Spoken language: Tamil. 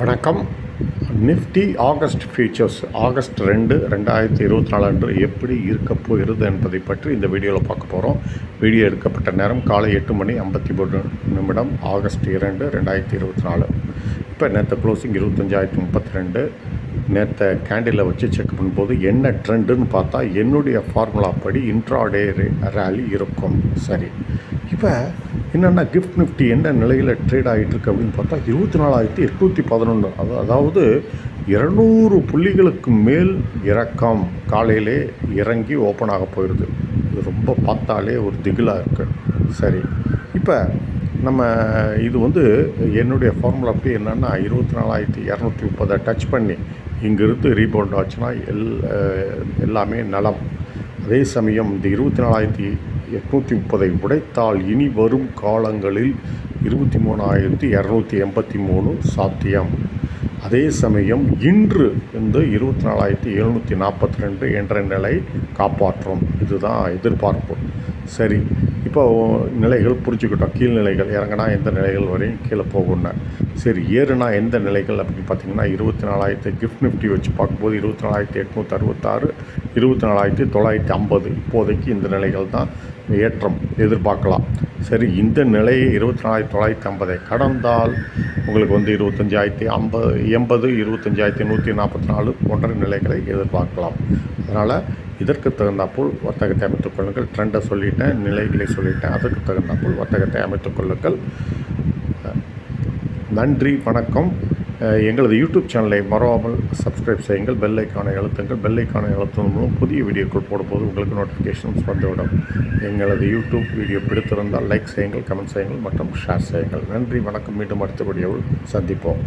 வணக்கம். நிஃப்டி ஆகஸ்ட் ஃபியூச்சர்ஸ் ஆகஸ்ட் ரெண்டு ரெண்டாயிரத்தி இருபத்தி நாலு அன்று எப்படி இருக்க போகிறது என்பதை பற்றி இந்த வீடியோவில் பார்க்க போகிறோம் வீடியோ எடுக்கப்பட்ட நேரம் காலை எட்டு மணி ஐம்பத்தி மூணு நிமிடம் ஆகஸ்ட் இரண்டு ரெண்டாயிரத்தி இருபத்தி நாலு இப்போ நேற்று க்ளோசிங் இருபத்தஞ்சாயிரத்தி முப்பத்தி ரெண்டு. நேற்று கேண்டிலில் வச்சு செக் பண்ணும்போது என்ன ட்ரெண்டுன்னு பார்த்தா என்னுடைய ஃபார்முலா படி இன்ட்ராடே ரேலி இருக்கும். சரி. இப்போ என்னென்னா கிஃப்ட் நிஃப்டி என்ன நிலையில் ட்ரேட் ஆகிட்டுருக்கு அப்படின்னு பார்த்தா இருபத்தி நாலாயிரத்தி எட்நூற்றி பதினொன்று அது அதாவது இரநூறு புள்ளிகளுக்கு மேல் இறக்கம் காலையிலே இறங்கி ஓப்பன் ஆக போயிடுது இது ரொம்ப பார்த்தாலே ஒரு திகிலாக இருக்குது சரி. இப்போ நம்ம இது வந்து என்னுடைய ஃபார்முலா அப்படி என்னென்னா இருபத்தி நாலாயிரத்தி இரநூத்தி முப்பதை டச் பண்ணி இங்கிருந்து ரீபவுண்ட் ஆச்சுன்னா எல் எல்லாமே நலம். அதே சமயம் இந்த இருபத்தி நாலாயிரத்தி எட்நூற்றி முப்பதை உடைத்தால் இனி வரும் காலங்களில் இருபத்தி மூணாயிரத்தி இரநூத்தி எண்பத்தி மூணு சாத்தியம். அதே சமயம் இன்று இந்த இருபத்தி நாலாயிரத்தி எழுநூற்றி நாற்பத்தி ரெண்டு என்ற நிலை காப்பாற்றும். இதுதான் எதிர்பார்ப்பு. சரி இப்போ நிலைகள் புரிஞ்சுக்கிட்டோம். கீழ்நிலைகள் இறங்கினா எந்த நிலைகள் வரையும் கீழே போகும்னு. சரி ஏறுனா எந்த நிலைகள் அப்படின்னு பார்த்தீங்கன்னா இருபத்தி நாலாயிரத்தி கிஃப்ட் நிஃப்டி வச்சு பார்க்கும்போது இருபத்தி நாலாயிரத்தி எட்நூற்றி அறுபத்தாறு இருபத்தி நாலாயிரத்தி தொள்ளாயிரத்தி ஐம்பது இப்போதைக்கு இந்த நிலைகள் தான். ஏற்றம் எதிர்பார்க்கலாம். சரி இந்த நிலையை இருபத்தி நாலாயிரத்தி தொள்ளாயிரத்தி ஐம்பதை கடந்தால் உங்களுக்கு வந்து இருபத்தஞ்சாயிரத்தி ஐம்பது எண்பது இருபத்தஞ்சாயிரத்தி நூற்றி நாற்பத்தி நாலு போன்ற நிலைகளை எதிர்பார்க்கலாம். அதனால் இதற்கு தகுந்தாப்போல் வர்த்தகத்தை அமைத்துக் கொள்ளுங்கள். ட்ரெண்டை சொல்லிட்டேன் நிலைகளை சொல்லிட்டேன். அதற்கு தகுந்தாப்போல் வர்த்தகத்தை அமைத்துக் கொள்ளுங்கள். நன்றி வணக்கம். எங்களது யூடியூப் சேனலை மறவாமல் சப்ஸ்கிரைப் செய்யுங்கள் பெல் ஐக்கானை அழுத்துங்கள். பெல் ஐக்கானை அழுத்துவதன் மூலம் புதிய வீடியோக்கள் போடும்போது உங்களுக்கு நோட்டிஃபிகேஷன்ஸ் வந்துவிடும். எங்களது யூடியூப் வீடியோ பிடித்திருந்தால் லைக் செய்யுங்கள் கமெண்ட் செய்யுங்கள் மற்றும் ஷேர் செய்யுங்கள். நன்றி வணக்கம். மீண்டும் அடுத்த வீடியோவில் சந்திப்போம்.